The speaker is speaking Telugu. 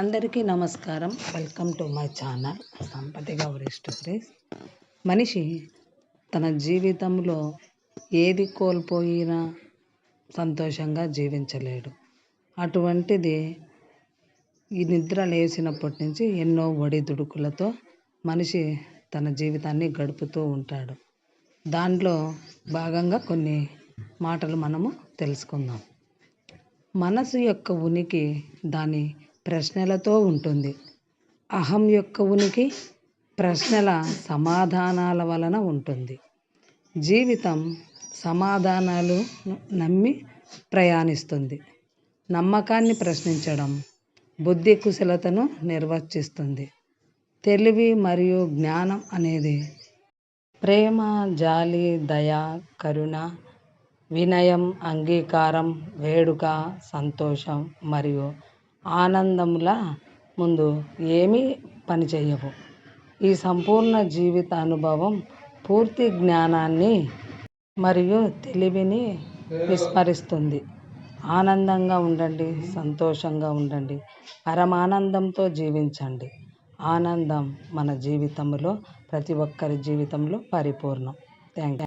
అందరికీ నమస్కారం. Welcome to my channel Sampathi Gauri stories మనిషి తన జీవితంలో ఏది కోల్పోయినా సంతోషంగా జీవించలేడు. అటువంటిది ఈ నిద్ర లేచినప్పటి నుంచి ఎన్నో ఒడిదుడుకులతో మనిషి తన జీవితాన్ని గడుపుతూ ఉంటాడు. దాంట్లో భాగంగా కొన్ని మాటలు మనము తెలుసుకుందాం. మనసు యొక్క ఉనికి దాని ప్రశ్నలతో ఉంటుంది. అహం యొక్క ఉనికి ప్రశ్నల సమాధానాల వలన ఉంటుంది. జీవితం సమాధానాలు నమ్మి ప్రయాణిస్తుంది. నమ్మకాన్ని ప్రశ్నించడం బుద్ధి కుశలతను నిర్వచిస్తుంది. తెలివి మరియు జ్ఞానం అనేది ప్రేమ జాలి దయ కరుణ వినయం అంగీకారం వేడుక సంతోషం మరియు ఆనందముల ముందు ఏమీ పనిచేయవు ఈ సంపూర్ణ జీవిత అనుభవం పూర్తి జ్ఞానాన్ని మరియు తెలివిని విస్మరిస్తుంది. ఆనందంగా ఉండండి సంతోషంగా ఉండండి పరమానందంతో జీవించండి. ఆనందం మన జీవితంలో ప్రతి ఒక్కరి జీవితంలో పరిపూర్ణం. Thank you